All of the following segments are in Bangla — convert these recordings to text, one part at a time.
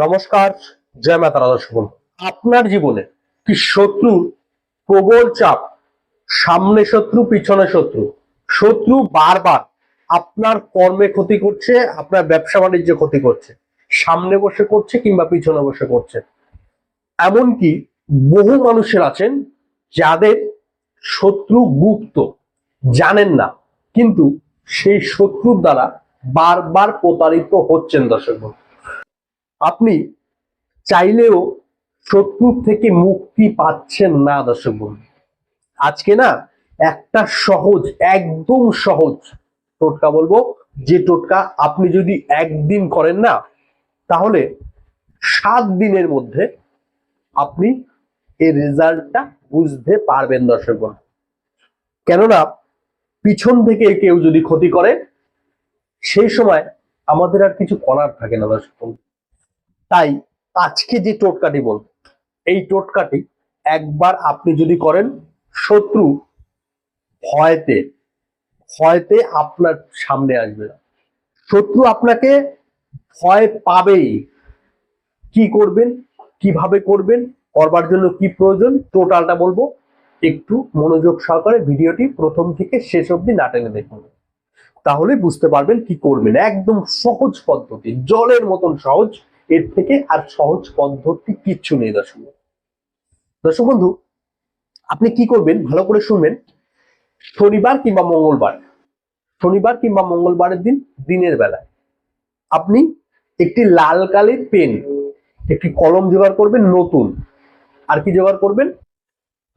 নমস্কার, জয় মাতা রাধা আপনার জীবনে কি শত্রু, প্রবল চাপ, সামনে শত্রু, পিছনে শত্রু? শত্রু বারবার আপনার কর্মে ক্ষতি করছে, আপনার ব্যবসা বাণিজ্য ক্ষতি করছে, সামনে বসে করছে কিংবা পিছনে বসে করছে। এমনকি বহু মানুষের আছেন যাদের শত্রু গুপ্ত, জানেন না, কিন্তু সেই শত্রুর দ্বারা বারবার প্রতারিত হচ্ছেন দর্শক। আপনি চাইলেও শত্রুর থেকে মুক্তি পাচ্ছেন না, দর্শক বন্ধু। আজকে না একটা সহজ, একদম সহজ টোটকা বলব। যে টোটকা আপনি যদি একদিন করেন না, তাহলে সাত দিনের মধ্যে আপনি এই রেজাল্টটা বুঝতে পারবেন, দর্শক বন্ধু। কেননা পিছন থেকে কেউ যদি ক্ষতি করে, সেই সময় আমাদের আর কিছু করার থাকে না, দর্শক বন্ধু। তাই আজকে যে টোটকাটি বল এই টোটকাটি একবার আপনি যদি করেন, শত্রু ভয়তে ভয়তে আপনার সামনে আসবে। শত্রু আপনাকে ভয় পাবেই। কি করবেন? কীভাবে করবেন? করবার জন্য কি প্রয়োজন? টোটালটা বলব, একটু মনোযোগ সহকারে ভিডিওটি প্রথম থেকে শেষ অবধি না টেনে দেখুন। তাহলে বুঝতে পারবেন কি করবেন। একদম সহজ পদ্ধতি, জলের মতন সহজ। এর থেকে আর সহজ পদ্ধতি কিচ্ছু নেই, দর্শক। দর্শক বন্ধু, আপনি কি করবেন? ভালো করে শুনবেন। শনিবার কিংবা মঙ্গলবার। শনিবার কিংবা মঙ্গলবারের দিন, দিনের বেলায়। আপনি একটি লাল কালির পেন, একটি কলম জোগাড় করবেন নতুন। আর কি জোগাড় করবেন?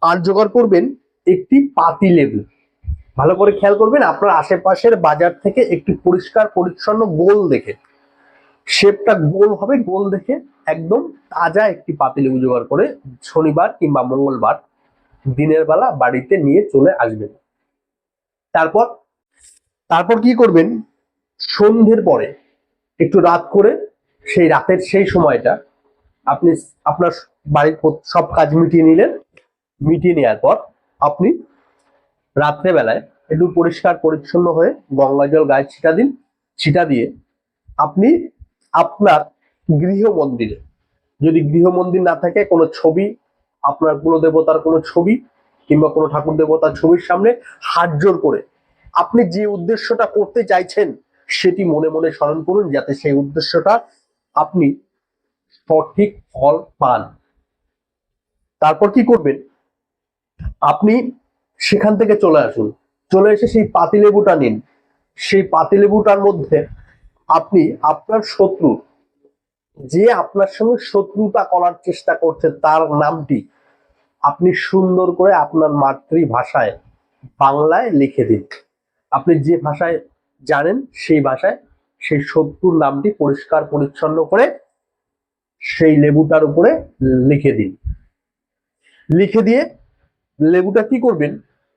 আর জোগাড় করবেন একটি পাতি লেবু। ভালো করে খেয়াল করবেন, আপনার আশেপাশের বাজার থেকে একটি পরিষ্কার, পরিচ্ছন্ন গোল দেখে। শেপটা গোল হবে, গোল দেখে একদম তাজা একটি পাতিলেবু জোগাড় করে শনিবার কিংবা মঙ্গলবার দিনের বেলা বাড়িতে নিয়ে চলে আসবেন। তারপর তারপর কি করবেন? সন্ধ্যের পরে একটু রাত করে সেই রাতের সেই সময়টা আপনি আপনার বাড়ির সব কাজ মিটিয়ে নিলেন। মিটিয়ে নেওয়ার পর আপনি রাত্রেবেলায় একটু পরিষ্কার পরিচ্ছন্ন হয়ে গঙ্গা জল গায়ে ছিটা দিন। ছিটা দিয়ে আপনি আপনার গৃহ মন্দিরে যদি গৃহ মন্দির না থাকে কোনো ছবি, আপনার কোনো দেবতার কোনো ছবি কিংবা কোনো ঠাকুর দেবতার ছবির সামনে হাত জোর করে আপনি যে উদ্দেশ্যটা করতে চাইছেন সেটি মনে মনে স্মরণ করুন যাতে সেই উদ্দেশ্যটা আপনি সঠিক ফল পান। তারপর কি করবেন? আপনি সেখান থেকে চলে আসুন। চলে এসে সেই পাতিলেবুটা নিন। সেই পাতিলেবুটার মধ্যে আপনি আপনার শত্রু, যে আপনার সঙ্গে শত্রুতা করার চেষ্টা করছে তার নামটি আপনি সুন্দর করে আপনার মাতৃভাষায় বাংলায় লিখে দিন। আপনি যে ভাষায় জানেন সেই ভাষায় সেই শত্রুর নামটি পরিষ্কার পরিচ্ছন্ন করে সেই লেবুটার উপরে লিখে দিন। লিখে দিয়ে লেবুটা কি করবেন?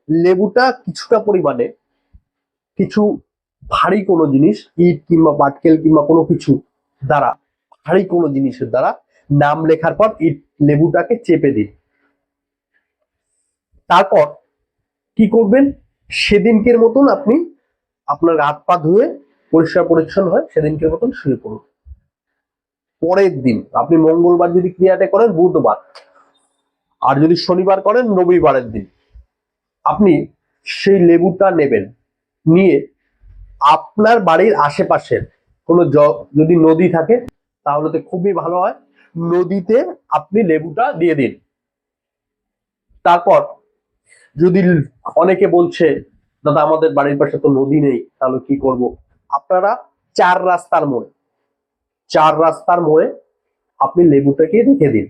লেবুটা কিছুটা পরিমাণে কিছু ভারী কোনো জিনিস, ইট কিংবা পাটকেল কিংবা কোনো কিছু দ্বারা, ভারী কোনো জিনিসের দ্বারা নাম লেখার পর ইট লেবুটাকে চেপে দিন। তারপর কি করবেন? সেদিনকের মতন আপনি আপনার হাত পা ধুয়ে পরিষ্কার পরিচ্ছন্ন হয় সেদিনকের মতন শুয়ে পড়ুন। পরের দিন আপনি মঙ্গলবার যদি ক্রিয়াটা করেন, বুধবার। আর যদি শনিবার করেন, রবিবারের দিন। আপনি সেই লেবুটা নেবেন, নিয়ে আপনার বাড়ির আশেপাশের কোনো যদি নদী থাকে, তাহলে তো খুবই ভালো হয়। নদীতে আপনি লেবুটা দিয়ে দিন। তারপর যদি অনেকে বলছে, দাদা, আমাদের বাড়ির পাশে তো নদী নেই, তাহলে কি করব? আপনারা চার রাস্তার মোড়ে, চার রাস্তার মোড়ে আপনি লেবুটাকে রেখে দিন।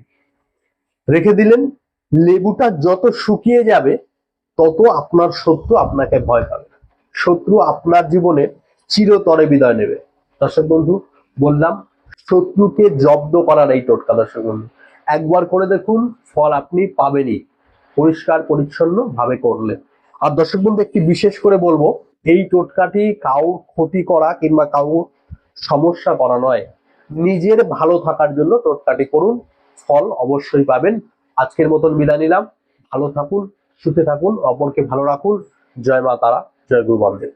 রেখে দিলেন, লেবুটা যত শুকিয়ে যাবে, তত আপনার শত্রু আপনাকে ভয় পাবে। শত্রু আপনার জীবনে চিরতরে বিদায় নেবে। দর্শক বন্ধু, বললাম, শত্রুকে জব্দ করার এই টোটকা, দর্শক বন্ধু। একবার করে দেখুন, ফল আপনি পাবেনই। পরিষ্কার, পরিচ্ছন্ন ভাবে করলে। আর দর্শক বন্ধু, একটি বিশেষ করে বলব, এই টোটকাটি কাউর ক্ষতি করা কিংবা কাউর সমস্যা করা নয়। নিজের ভালো থাকার জন্য টোটকাটি করুন, ফল অবশ্যই পাবেন। আজকের মতন বিদায় নিলাম। ভালো থাকুন সুখে থাকুন, অপরকে ভালো রাখুন। জয় মা তারা। जय गुरु वामदेव